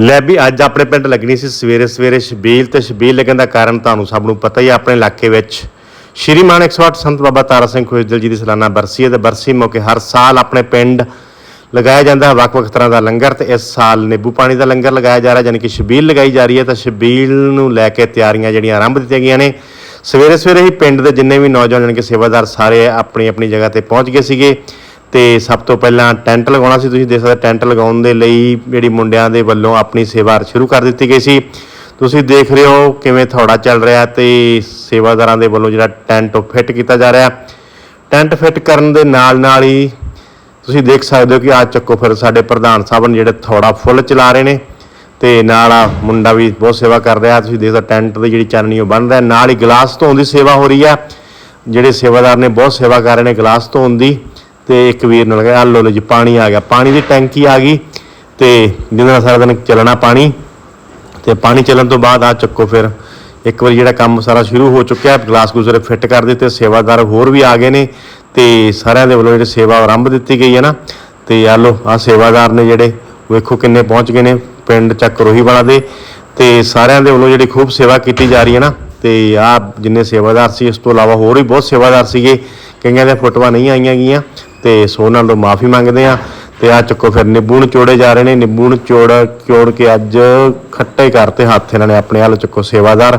ਲੈ ਵੀ ਅੱਜ ਆਪਣੇ ਪਿੰਡ ਲੱਗਣੀ ਸੀ ਸਵੇਰੇ ਸਵੇਰੇ ਸ਼ਬੀਲ ਤੇ ਸ਼ਬੀਲ ਲੱਗਣ ਦਾ ਕਾਰਨ ਤੁਹਾਨੂੰ ਸਭ ਨੂੰ ਪਤਾ ਹੀ ਹੈ ਆਪਣੇ ਇਲਾਕੇ ਵਿੱਚ। ਸ਼੍ਰੀ ਮਾਨ 108 ਸੰਤ ਬਾਬਾ ਤਾਰਾ ਸਿੰਘ ਖੋਜਦਲ ਜੀ ਦੀ ਸਾਲਾਨਾ ਬਰਸੀ ਹੈ ਤੇ ਬਰਸੀ ਮੌਕੇ ਹਰ ਸਾਲ ਆਪਣੇ ਪਿੰਡ ਲਗਾਇਆ ਜਾਂਦਾ ਹੈ। ਵੱਖ-ਵੱਖ ਤਰ੍ਹਾਂ ਦਾ ਲੰਗਰ ਤੇ ਇਸ ਸਾਲ ਨਿੰਬੂ ਪਾਣੀ ਦਾ ਲੰਗਰ ਲਗਾਇਆ ਜਾ ਰਿਹਾ ਯਾਨੀ ਕਿ ਸ਼ਬੀਲ ਲਗਾਈ ਜਾ ਰਹੀ ਹੈ ਤਾਂ ਸ਼ਬੀਲ ਨੂੰ ਲੈ ਕੇ ਤਿਆਰੀਆਂ ਜਿਹੜੀਆਂ ਆਰੰਭ ਦਿੱਤੀਆਂ ਗਈਆਂ ਨੇ। ਸਵੇਰੇ ਸਵੇਰੇ ਹੀ ਪਿੰਡ ਦੇ ਜਿੰਨੇ ਵੀ ਨੌਜਵਾਨ ਯਾਨੀ ਕਿ ਸੇਵਾਦਾਰ ਸਾਰੇ ਆਪਣੀ ਆਪਣੀ ਜਗ੍ਹਾ ਤੇ ਪਹੁੰਚ ਗਏ ਸੀਗੇ। ਤੇ ਸਭ ਤੋਂ ਪਹਿਲਾਂ ਟੈਂਟ ਲਗਾਉਣਾ ਸੀ। ਤੁਸੀਂ ਦੇਖ ਸਕਦੇ ਟੈਂਟ ਲਗਾਉਣ ਦੇ ਲਈ ਜਿਹੜੀ ਮੁੰਡਿਆਂ ਦੇ ਵੱਲੋਂ ਆਪਣੀ ਸੇਵਾ ਸ਼ੁਰੂ ਕਰ ਦਿੱਤੀ ਗਈ ਸੀ। ਤੁਸੀਂ ਦੇਖ ਰਹੇ ਹੋ ਕਿਵੇਂ ਥੌੜਾ ਚੱਲ ਰਿਹਾ ਤੇ ਸੇਵਾਦਾਰਾਂ ਦੇ ਵੱਲੋਂ ਜਿਹੜਾ ਟੈਂਟ ਉਹ ਫਿੱਟ ਕੀਤਾ ਜਾ ਰਿਹਾ। ਟੈਂਟ ਫਿੱਟ ਕਰਨ ਦੇ ਨਾਲ ਨਾਲ ਹੀ ਤੁਸੀਂ ਦੇਖ ਸਕਦੇ ਹੋ ਕਿ ਆ ਚੱਕੋ ਫਿਰ ਸਾਡੇ ਪ੍ਰਧਾਨ ਸਾਹਿਬ ਨੇ ਜਿਹੜੇ ਥੌੜਾ ਫੁੱਲ ਚਲਾ ਰਹੇ ਨੇ ਤੇ ਨਾਲ ਆ ਮੁੰਡਾ ਵੀ ਬਹੁਤ ਸੇਵਾ ਕਰ ਰਿਹਾ। ਤੁਸੀਂ ਦੇਖਦੇ ਹੋ ਟੈਂਟ ਦੀ ਜਿਹੜੀ ਚਾਨਣੀ ਉਹ ਬਣ ਰਿਹਾ। ਨਾਲ ਹੀ ਗਲਾਸ ਧੋਣ ਦੀ ਸੇਵਾ ਹੋ ਰਹੀ ਆ। ਜਿਹੜੇ ਸੇਵਾਦਾਰ ਨੇ ਬਹੁਤ ਸੇਵਾ ਕਰ ਰਹੇ ਨੇ ਗਲਾਸ ਧੋਣ ਦੀ। ਤੇ ਇੱਕ ਵੀਰ ਨਾਲ ਗਿਆ ਲੋ ਲੋ ਜੀ, ਪਾਣੀ ਆ ਗਿਆ। ਪਾਣੀ ਦੀ ਟੈਂਕੀ ਆ ਗਈ ਤੇ ਜਿਹਦੇ ਨਾਲ ਸਾਰਾ ਦਿਨ ਚੱਲਣਾ ਪਾਣੀ। ਤੇ ਪਾਣੀ ਚੱਲਣ ਤੋਂ ਬਾਅਦ ਆ ਚੱਕੋ ਫਿਰ। ਇੱਕ ਵਾਰੀ ਜਿਹੜਾ ਕੰਮ ਸਾਰਾ ਸ਼ੁਰੂ ਹੋ ਚੁੱਕਿਆ, ਗਲਾਸ ਗੁਜ਼ਰੇ ਫਿੱਟ ਕਰ ਦਿੱਤੇ, ਸੇਵਾਦਾਰ ਹੋਰ ਵੀ ਆ ਗਏ ਨੇ ਤੇ ਸਾਰਿਆਂ ਦੇ ਵੱਲੋਂ ਜਿਹੜੀ ਸੇਵਾ ਆਰੰਭ ਦਿੱਤੀ ਗਈ ਹੈ ਨਾ, ਤੇ ਆ ਲੋ ਆ ਸੇਵਾਦਾਰ ਨੇ ਜਿਹੜੇ, ਵੇਖੋ ਕਿੰਨੇ ਪਹੁੰਚ ਗਏ ਨੇ, ਪਿੰਡ ਚੱਕ ਰੋਹੀ ਵਾਲਾ ਦੇ। ਤੇ ਸਾਰਿਆਂ ਦੇ ਵੱਲੋਂ ਜਿਹੜੀ ਖੂਬ ਸੇਵਾ ਕੀਤੀ ਜਾ ਰਹੀ ਹੈ ਨਾ, ਤੇ ਆ ਜਿੰਨੇ ਸੇਵਾਦਾਰ ਸੀ, ਇਸ ਤੋਂ ਇਲਾਵਾ ਹੋਰ ਵੀ ਬਹੁਤ ਸੇਵਾਦਾਰ ਸੀਗੇ। ਕਈਆਂ ਦੇ ਫੋਟੋਆਂ ਨਹੀਂ ਆਈਆਂ ਗਈਆਂ ਤੇ ਸੋ ਤੋਂ ਮਾਫੀ ਮੰਗਦੇ ਆ ਤੇ ਆ ਚੱਕੋ ਫਿਰ ਨਿੰਬੂ ਨਿਚੋੜੇ ਜਾ ਰਹੇ ਨੇ, ਨਿੰਬੂ ਨਿਚੋੜ ਚੋੜ ਕੇ ਅੱਜ ਖੱਟੇ ਕਰਤੇ ਹੱਥ ਇਹਨਾਂ ਨੇ ਆਪਣੇ ਹਾਲ ਚੱਕੋ ਸੇਵਾਦਾਰ।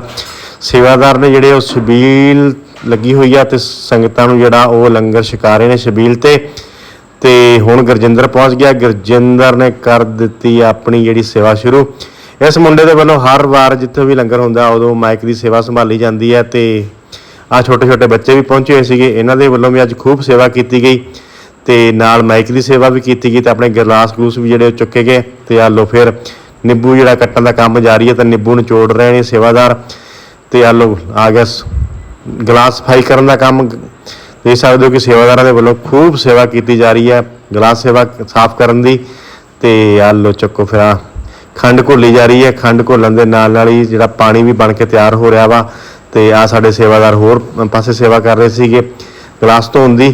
ਸੇਵਾਦਾਰ ਨੇ ਜਿਹੜੇ ਉਹ ਸ਼ਬੀਲ ਲੱਗੀ ਹੋਈ ਆ ਤੇ ਸੰਗਤਾਂ ਨੂੰ ਜਿਹੜਾ ਉਹ ਲੰਗਰ ਛਕਾ ਰਹੇ ਨੇ ਸ਼ਬੀਲ ਤੇ। ਤੇ ਹੁਣ ਗੁਰਜਿੰਦਰ ਪਹੁੰਚ ਗਿਆ, ਗੁਰਜਿੰਦਰ ਨੇ ਕਰ ਦਿੱਤੀ ਆਪਣੀ ਜਿਹੜੀ ਸੇਵਾ ਸ਼ੁਰੂ। ਇਸ ਮੁੰਡੇ ਦੇ ਵੱਲੋਂ ਹਰ ਵਾਰ ਜਿੱਥੇ ਵੀ ਲੰਗਰ ਹੁੰਦਾ, ਉਦੋਂ ਮਾਈਕ ਦੀ ਸੇਵਾ ਸੰਭਾਲੀ ਜਾਂਦੀ ਹੈ ਤੇ ਆ ਛੋਟੇ ਛੋਟੇ ਬੱਚੇ ਵੀ ਪਹੁੰਚੇ ਹੋਏ ਸੀਗੇ, ਇਹਨਾਂ ਦੇ ਵੱਲੋਂ ਵੀ ਅੱਜ ਖੂਬ ਸੇਵਾ ਕੀਤੀ ਗਈ। ਤੇ ਨਾਲ ਮਾਈਕ ਦੀ ਸੇਵਾ ਵੀ ਕੀਤੀ ਗਈ ਤੇ ਆਪਣੇ ਗਲਾਸ ਗਲੂਸ ਵੀ ਜਿਹੜੇ ਉਹ ਚੁੱਕੇ ਗਏ ਤੇ ਆ ਲੋ ਫਿਰ ਨਿੰਬੂ ਜਿਹੜਾ ਕੱਟਣ ਦਾ ਕੰਮ ਜਾਰੀ ਹੈ ਤਾਂ ਨਿੰਬੂ ਨੂੰ ਚੋੜ ਰਹੇ ਨੇ ਸੇਵਾਦਾਰ ਤੇ ਆ ਲੋ ਆ ਗਿਆ ਸ- ਗਲਾਸ ਸਫ਼ਾਈ ਕਰਨ ਦਾ ਕੰਮ। ਦੇਖ ਸਕਦੇ ਹੋ ਕਿ ਸੇਵਾਦਾਰਾਂ ਦੇ ਵੱਲੋਂ ਖੂਬ ਸੇਵਾ ਕੀਤੀ ਜਾ ਰਹੀ ਹੈ, ਗਲਾਸ ਸੇਵਾ ਸਾਫ਼ ਕਰਨ ਦੀ ਤੇ ਆ ਲੋ ਚੱਕੋ ਫਿਰ ਆਹ ਖੰਡ ਘੋਲੀ ਜਾ ਰਹੀ ਹੈ, ਖੰਡ ਘੋਲਣ ਦੇ ਨਾਲ ਨਾਲ ਹੀ ਜਿਹੜਾ ਪਾਣੀ ਵੀ ਬਣ ਕੇ ਤਿਆਰ ਹੋ ਰਿਹਾ ਵਾ ਤੇ ਆ ਸਾਡੇ ਸੇਵਾਦਾਰ ਹੋਰ ਪਾਸੇ ਸੇਵਾ ਕਰ ਰਹੇ ਸੀਗੇ, ਗਲਾਸ ਧੋਣ ਦੀ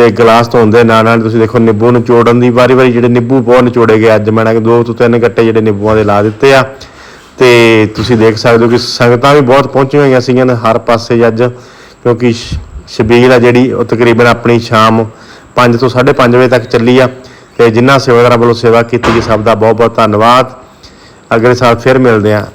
ਤੇ ਗਲਾਸ ਧੋਣ ਦੇ ਨਾਲ ਨਾਲ ਤੁਸੀਂ ਦੇਖੋ ਨਿੰਬੂ ਨਿਚੋੜਨ ਦੀ ਵਾਰੀ ਵਾਰੀ ਜਿਹੜੇ ਨਿੰਬੂ ਬਹੁਤ ਨਿਚੋੜੇ ਗਏ ਅੱਜ ਮੈਂ ਨਾ ਕਿ ਦੋ ਤੋਂ ਤਿੰਨ ਗੱਟੇ ਜਿਹੜੇ ਨਿੰਬੂਆਂ ਦੇ ਲਾ ਦਿੱਤੇ ਆ। ਤੇ ਤੁਸੀਂ ਦੇਖ ਸਕਦੇ ਹੋ ਕਿ ਸੰਗਤਾਂ ਵੀ ਬਹੁਤ ਪਹੁੰਚੀਆਂ ਹੋਈਆਂ ਸੀਗੀਆਂ ਨੇ ਹਰ ਪਾਸੇ ਅੱਜ, ਕਿਉਂਕਿ ਸ਼ਬੀਲ ਆ ਜਿਹੜੀ ਉਹ ਤਕਰੀਬਨ ਆਪਣੀ ਸ਼ਾਮ 5 ਤੋਂ 5:30 ਵਜੇ ਤੱਕ ਚੱਲੀ ਆ। ਤੇ ਜਿਨ੍ਹਾਂ ਸੇਵਾਦਾਰਾਂ ਵੱਲੋਂ ਸੇਵਾ ਕੀਤੀ ਗਈ, ਸਭ ਦਾ ਬਹੁਤ ਬਹੁਤ ਧੰਨਵਾਦ। ਅਗਲੇ ਸਾਲ ਫਿਰ ਮਿਲਦੇ ਆ।